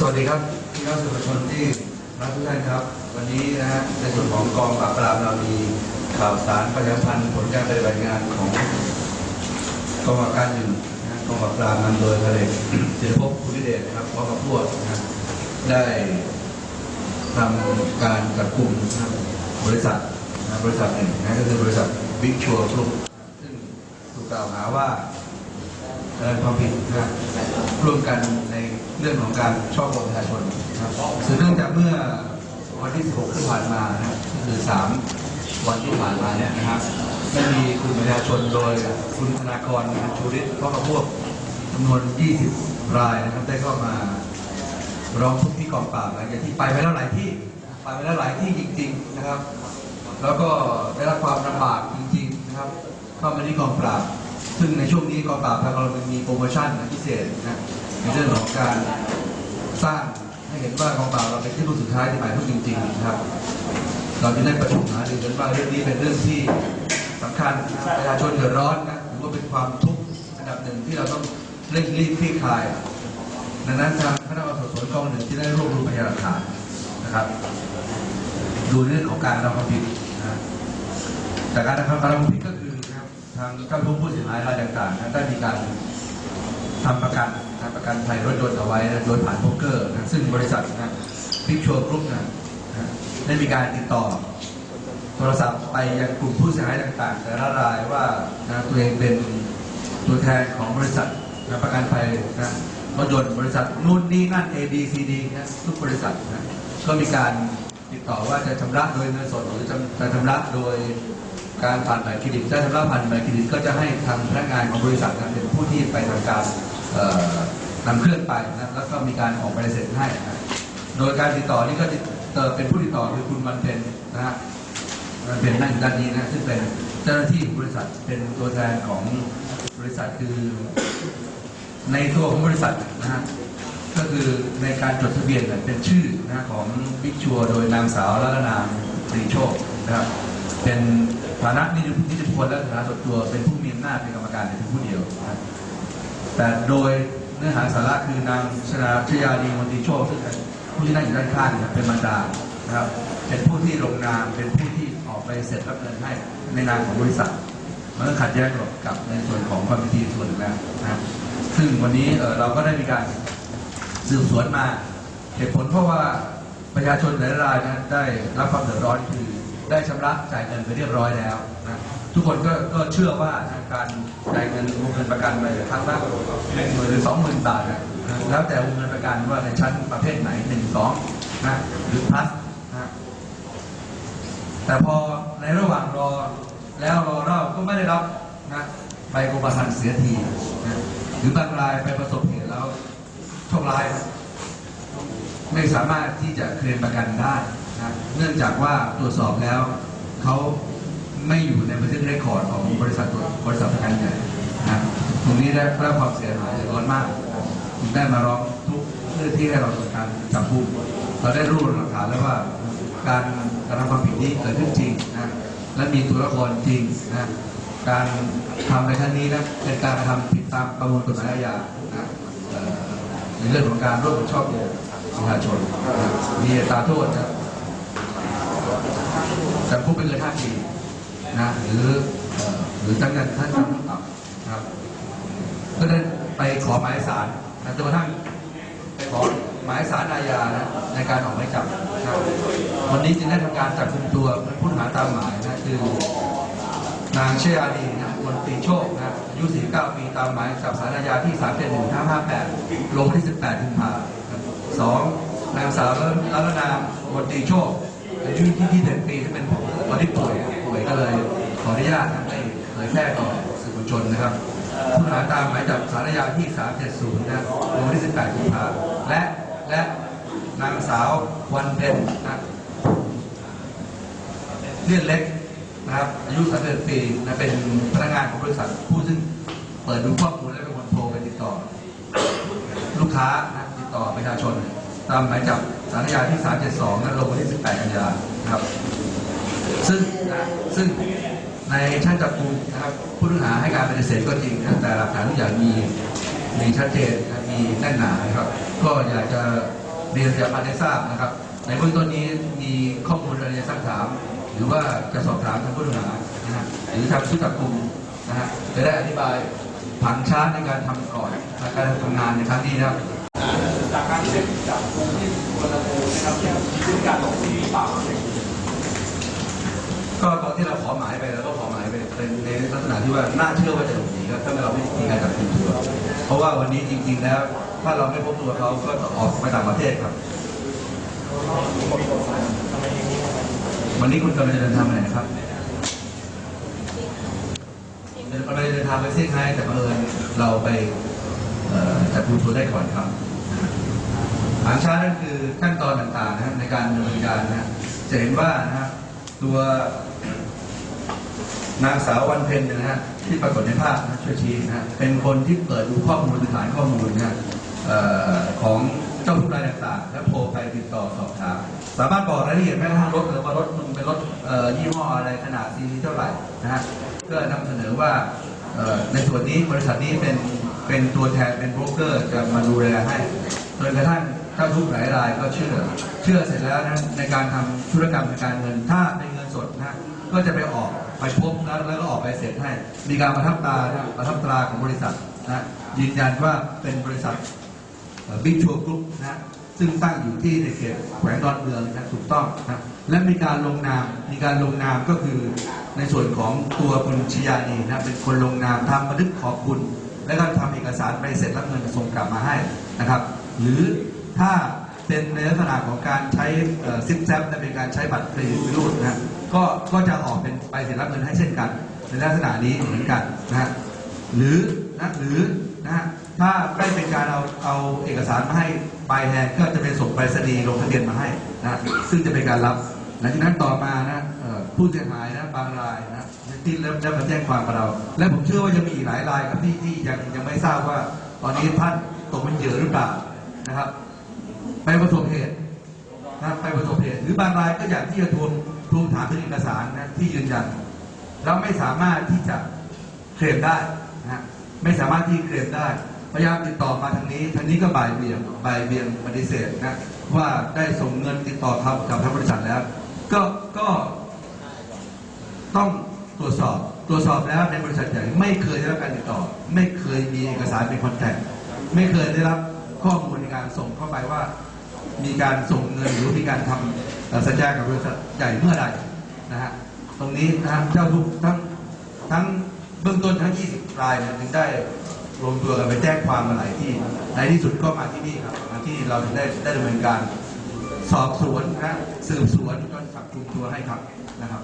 สวัสดีครับพี่น้องสื่อมวลชนที่รักทุกท่านครับ วันนี้นะฮะในส่วนของกองปราบปรามเรามีข่าวสารประชาพันธ์ผลการปฏิบัติงานของกองบังคับการหนึ่งนะกองปราบปรามนำโดยพลเอกจิรภพภูริเดชนะครับพร้อมกับพวกนะได้ทำการจับกลุ่มนะบริษัทนะบริษัทหนึ่งนะก็คือบริษัทบิ๊กชัวร์กรุ๊ปซึ่งถูกกล่าวหาว่ากรความผิดนะร่วมกันใน รื่องของการช่อโกงประชาชนนะครับสืบเนื่องจากเมื่อวันที่ 16 ที่ผ่านมานะครับก็คือ 3 วันที่ผ่านมาเนี่ยนะครับได้มีกลุ่มประชาชนโดยคุณธนากรชูริศพร้อมกับพวกจำนวน 20 รายนะครับได้เข้ามาร้องทุกข์ที่กองปราบหลังจากที่ไปไปแล้วหลายที่ไปไปแล้วหลายที่จริง ๆนะครับ แล้วก็ได้รับความลำบากจริง ๆ นะครับเข้ามาที่กองปราบ ซึ่งในช่วงนี้กองปราบทางเรามีโปรโมชั่นพิเศษนะ ในเรื่องของการสร้างให้เห็นว่ากองปราบเราเป็นที่รุ่นสุดท้ายที่หมายถึงจริงๆนะครับ เราจะได้ประชุมหารือกันว่าเรื่องนี้เป็นเรื่องที่สำคัญประชาชนเดือดร้อนนะถือว่าเป็นความทุกข์อันดับหนึ่งที่เราต้องเร่งรีบคลี่คลายดังนั้นทางคณะกรรมการสอบสวนกองหนึ่งที่ได้รวบรวมพยานหลักฐานนะครับ ดูเรื่องของการระทำความผิดนะแต่การระทำความผิดก็คือทางเจ้าทุกผู้เสียหายรายต่างๆนะได้มีการทำประกัน ทำประกันภัยรถยนต์เอาไว้นะโดยผ่านโบรกเกอร์นะซึ่งบริษัทนะพิกชัวร์กรุ๊ปนะนะได้มีการติดต่อ โทรศัพท์ไปยังกลุ่มผู้เสียหายต่างๆ แต่ละรายว่านะตัวเองเป็นตัวแทนของบริษัทนะประกันภัยนะรถยนต์บริษัทนู่นนี่นั่น A B C D นะทุกบริษัทนะก็มีการติดต่อว่าจะชำระโดยเงินสดหรือจะชำระโดยการผ่านบัตรเครดิตถ้าชำระผ่านบัตรเครดิตก็จะให้ทางพนักงานของบริษัทนะเป็นผู้ที่ไปทำการ นำเครื่องไปนะแล้วก็มีการออกใบเสร็จให้นะโดยการติดต่อนี่ก็ติดเป็นผู้ติดต่อคือคุณวันเพ็ญนะฮะมันเป็นนั่งด้านนี้นะซึ่งเป็นเจ้าหน้าที่บริษัทเป็นตัวแทนของบริษัทคือ ในตัวของบริษัทนะฮะก็คือในการจดทะเบียนเป็นชื่อนะของบิ๊กชัว โดยนางสาวรัตนามตรีโชคนะครับเป็นฐานะนิติบุคคลและฐานะส่วนตัวเป็นผู้มีอำนาจเป็นกรรมการแต่เพียงผู้เดียวนะ แต่โดยเนื้อหาสาระคือนางชนาชยาดีมนตรีโชคซึ่งเป็นผู้ที่นั่งอยู่ด้านข้างเนี่ยเป็นมารดานะครับเป็นผู้ที่ลงนามเป็นผู้ที่ออกไปเสร็จรับเงินให้ในนามของบริษัทมันก็ขัดแย้งกับในส่วนของความเป็นจริงส่วนหนึ่งแล้วนะครับซึ่งวันนี้เราก็ได้มีการสืบสวนมาเหตุผลเพราะว่าประชาชนหลายรายนะได้รับความเดือดร้อนคือได้ชำระจ่ายเงินไปเรียบร้อยแล้วนะ ทุกคนก็ก็เชื่อว่าการจ่ายเงินวงเงินประกันไปครั้งละหนึ่งหมื่นหรือสองหมื่นบาทนะแล้วแต่วงเงินประกันว่าในชั้นประเภทไหนหนึ่งสองนะหรือ plus นะแต่พอในระหว่างรอแล้วรอเล่าก็ไม่ได้รับนะใบกรมธรรม์เสียทีนะหรือบางรายไปประสบเหตุแล้วโชคร้ายไม่สามารถที่จะเคลมประกันได้นะเนื่องจากว่าตรวจสอบแล้วเขา ไม่อยู่ในบันทึกเรคคอร์ดของบริษัทบริษัทประกันใหญ่นะตรงนี้ได้รับความเสียหายเดือดร้อนมากนะจึงได้มาร้องทุกเพื่อที่ให้เราทำการจับกุมเราได้รวบรวมหลักฐานแล้วว่าการกระทำความผิดนี้เกิดขึ้นจริงนะและมีตัวละครจริงนะการทำในครั้งนี้นะเป็นการกระทำผิดตามประมวลกฎหมายอาญานะในเรื่องของการร่วมชอบโกงประชาชนมีตาโทษนะจำคุกไม่เกินห้าปี นะหรือหรือตั้งแต่ท่านจำปรับครับก็ได้ไปขอหมายสารนะจนกระทั่งไปขอหมายสารอาญานะในการออกหมายจับครับวันนี้จึงได้ทำการจับกุมตัวผู้ต้องหาตามหมายนะคือนางเชยาดีนะมนตีโชคนะอายุ 49 ปีตามหมายจับสารอาญาที่ 371 558 ลงที่ 18กุมภาพันธ์สองนางสาวรัตนามมนตีโชค อายุที่ที่1ปีที่เป็นตอนที่ป่วยป่วยก็เลยขออนุญาตนะไม่เผยแพร่ต่อสื่อมวลชนนะครับผู้หาตามหมายจับสารยาที่ 370 นะวันที่ 18กุมภาพและและนางสาววันเพ็ญนะเลื่อนเล็กนะครับ อายุ31ปีนะเป็นพนักงานของบริษัทผู้ซึ่งเปิดดูข้อมูลและเป็นคนโทรไปติดต่อ ลูกค้านะติดต่อประชาชน ตามหมายจับสารยาที่ 372นะลงวันที่ 18 กันยายนะครับ ซึ่งนะซึ่งในชั้นจับกุมนะครับผู้ต้องหาให้การปฏิเสธก็จริงนะแต่หลักฐานทุกอย่างมีมีชัดเจนมีแน่นหนานะครับ ก็อยากจะเรียนจะมาได้ทราบนะครับ ในเบื้องต้นนี้มีข้อมูลอะไรจะสักถาม หรือว่าจะสอบถามทางผู้ต้องหานะฮะหรือทางชุดจับกลุ่มนะฮะจะได้อธิบายผังชาร์ในการทำก่อนและการทำงานในครั้งนี้นะครับ จากการที่ได้จับกลุ่มที่สุวรรณภูมินะครับที่มีพฤติการหลบหนีเปล่าเนี่ยก็ตอนที่เราขอหมายไปเราก็ขอหมายไปเป็นในลักษณะที่ว่าน่าเชื่อว่าจะหลบหนีครับถ้าเราไม่มีการจับกลุ่มตัวเพราะว่าวันนี้จริง ๆ แล้ว ถ้าเราไม่พบตัวเขาก็ออกไปต่างประเทศครับ วันนี้คุณกำลังจะเดินทางไปไหนครับกำลังจะเดินทางไปเซี่ยงไฮ้แต่บังเอิญเราไปจับกลุ่มตัวได้ก่อนครับ หางช้านั่นคือขั้นตอนต่างๆนะครับในการดำเนินการนะจะเห็นว่านะฮะตัวนางสาววันเพ็ญนนะฮะที่ปรากฏในภาพนะช่วยชี้นะฮะเป็นคนที่เปิดดูข้อมูลฐานข้อมูลนะฮะเอ่อของเจ้าทุกรายต่างๆ และโทรไปติดต่อสอบถามสามารถบอกรายละเอียดแม้กระทั่งรถหรือว่ารถมึงเป็นรถยี่ห้ออะไรขนาดซีซีเท่าไหร่นะฮะก็นำเสนอว่าในส่วนนี้บริษัทนี้เป็นเป็นตัวแทนเป็นโบรกเกอร์จะมาดูแลให้จนกระทั่ง เจ้าทุกหลายรายก็เชื่อ เชื่อเสร็จแล้วนะในการทำธุรกรรมทางการเงิน ถ้าเป็นเงินสดนะก็จะไปออกไปพบแล้วแล้วก็ออกไปเสร็จให้ มีการประทับตรานะประทับตราของบริษัทนะยืนยันว่าเป็นบริษัทบิ๊กชัวกรุ๊ปนะซึ่งตั้งอยู่ที่ในเขตแขวงดอนเมืองนะถูกต้องนะและมีการลงนามมีการลงนามก็คือในส่วนของตัวคุณชยานีนะเป็นคนลงนามทำบันทึกขอบคุณ และก็ทำเอกสารไปเสร็จรับเงินส่งกลับมาให้นะครับ หรือ ถ้าเป็นในลักษณะของการใช้ซิปแซปและเป็นการใช้บัตรเครดิตไปรูดนะฮะก็ก็จะออกเป็นใบเสร็จรับเงินให้เช่นกัน ในลักษณะนี้เหมือนกันนะฮะหรือนะหรือนะฮะถ้าไม่เป็นการเอาเอาเอกสารมาให้ปลายแทนก็จะเป็นส่งไปรษณีย์ลงทะเบียนมาให้นะซึ่งจะเป็นการรับหลังจากนั้นต่อมานะผู้เสียหายนะบางรายนะที่เริ่มได้มาแจ้งความกับเรา และผมเชื่อว่ายังมีอีกหลายรายครับที่ที่ยังยังไม่ทราบว่า ตอนนี้ท่านตกเป็นเหยื่อหรือเปล่านะครับ ไปประสบเหตุนะไปประสบเหตุหรือบางรายก็อยากที่จะทวงทวงถามถึงเอกสารนะที่ยืนยันแล้วไม่สามารถที่จะเคลมได้นะฮะไม่สามารถที่เคลมได้พยายามติดต่อมาทางนี้ทางนี้ก็บ่ายเบี่ยงบ่ายเบี่ยงปฏิเสธนะว่าได้ส่งเงินติดต่อครับกับทางบริษัทแล้ว ก็ก็ต้องตรวจสอบตรวจสอบแล้วในบริษัทใหญ่ไม่เคยได้รับการติดต่อ ไม่เคยมีเอกสารเป็นคอนแทคไม่เคยได้รับข้อมูลในการส่งเข้าไปว่า มีการส่งเงินหรือมีการทำสัญญากับบริษัทใหญ่เมื่อใดนะฮะตรงนี้นะฮะเจ้าทุกทั้งทั้งเบื้องต้นทั้ง 20 รายเนี่ยถึงได้รวมตัวกันไปแจ้งความมาหลายที่ในที่สุดก็มาที่นี่ครับมาที่เราถึงได้ได้ดำเนินการสอบสวนนะสืบสวนจนจับกลุ่มตัวให้ครับนะครับ